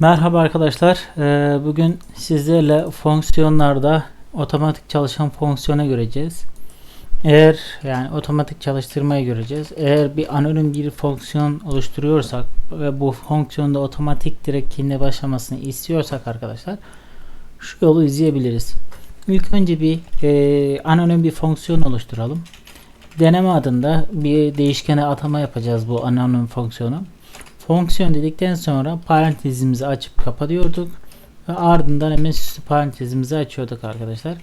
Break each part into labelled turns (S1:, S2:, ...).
S1: Merhaba arkadaşlar. Ee, Bugün sizlerle fonksiyonlarda otomatik çalışan fonksiyona göreceğiz. Eğer yani otomatik çalıştırmayı göreceğiz. Eğer bir anonim bir fonksiyon oluşturuyorsak ve bu fonksiyonda otomatik direkt kendine başlamasını istiyorsak arkadaşlar şu yolu izleyebiliriz. İlk önce bir e, anonim bir fonksiyon oluşturalım. Deneme adında bir değişkene atama yapacağız bu anonim fonksiyonu. Fonksiyon dedikten sonra parantezimizi açıp kapatıyorduk. Ve ardından hemen süslü parantezimizi açıyorduk arkadaşlar.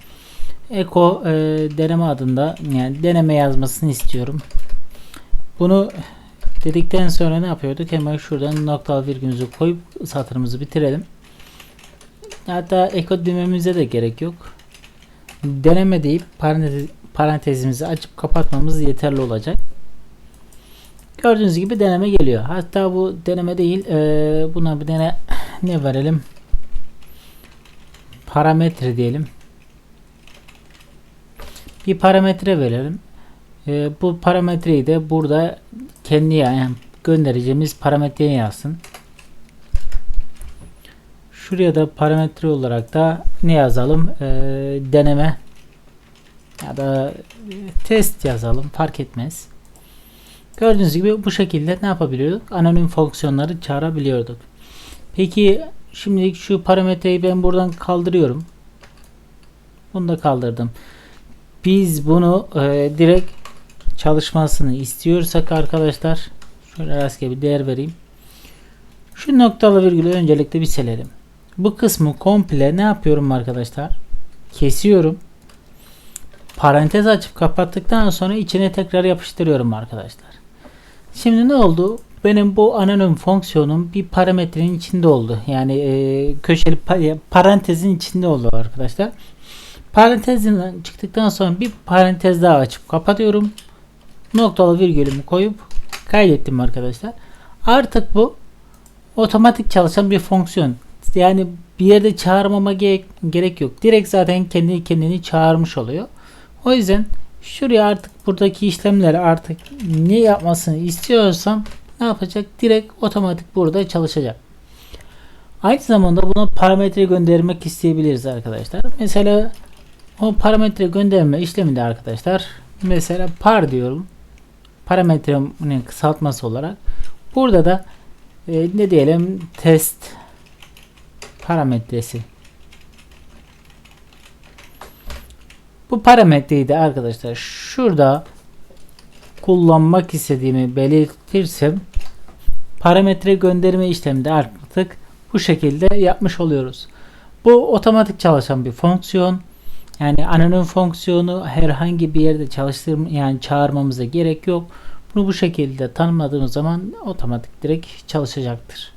S1: Eko e, deneme adında yani deneme yazmasını istiyorum. Bunu dedikten sonra ne yapıyorduk? Hemen şuradan noktalı virgülümüzü koyup satırımızı bitirelim. Hatta eko dememize de gerek yok. Deneme deyip parantez, parantezimizi açıp kapatmamız yeterli olacak. Gördüğünüz gibi deneme geliyor. Hatta bu deneme değil. E, buna bir dene ne verelim? Parametre diyelim. Bir parametre verelim. E, bu parametreyi de burada kendi yani göndereceğimiz parametreye yazsın. Şuraya da parametre olarak da ne yazalım? E, deneme ya da test yazalım. Fark etmez. Gördüğünüz gibi bu şekilde ne yapabiliyorduk? Anonim fonksiyonları çağırabiliyorduk. Peki şimdilik şu parametreyi ben buradan kaldırıyorum. Bunu da kaldırdım. Biz bunu e, direkt çalışmasını istiyorsak arkadaşlar şöyle rastgele bir değer vereyim. Şu noktalı virgülü öncelikle bir silelim. Bu kısmı komple ne yapıyorum arkadaşlar? Kesiyorum. Parantez açıp kapattıktan sonra içine tekrar yapıştırıyorum arkadaşlar. Şimdi ne oldu? Benim bu anonim fonksiyonum bir parametrenin içinde oldu. Yani e, köşeli pa- parantezin içinde oldu arkadaşlar. Parantezden çıktıktan sonra bir parantez daha açıp kapatıyorum. Noktalı virgülümü koyup kaydettim arkadaşlar. Artık bu otomatik çalışan bir fonksiyon. Yani bir yerde çağırmama gerek, gerek yok. Direkt zaten kendi kendini çağırmış oluyor. O yüzden şuraya artık buradaki işlemleri artık ne yapmasını istiyorsam ne yapacak? Direkt otomatik burada çalışacak. Aynı zamanda buna parametre göndermek isteyebiliriz arkadaşlar. Mesela o parametre gönderme işleminde arkadaşlar mesela par diyorum. Parametrenin kısaltması olarak. Burada da e, ne diyelim test parametresi Bu parametreyi de arkadaşlar şurada kullanmak istediğimi belirtirsem parametre gönderme işleminde artık bu şekilde yapmış oluyoruz. Bu otomatik çalışan bir fonksiyon. Yani anonim fonksiyonu herhangi bir yerde çalıştırma yani çağırmamıza gerek yok. Bunu bu şekilde tanımladığımız zaman otomatik direkt çalışacaktır.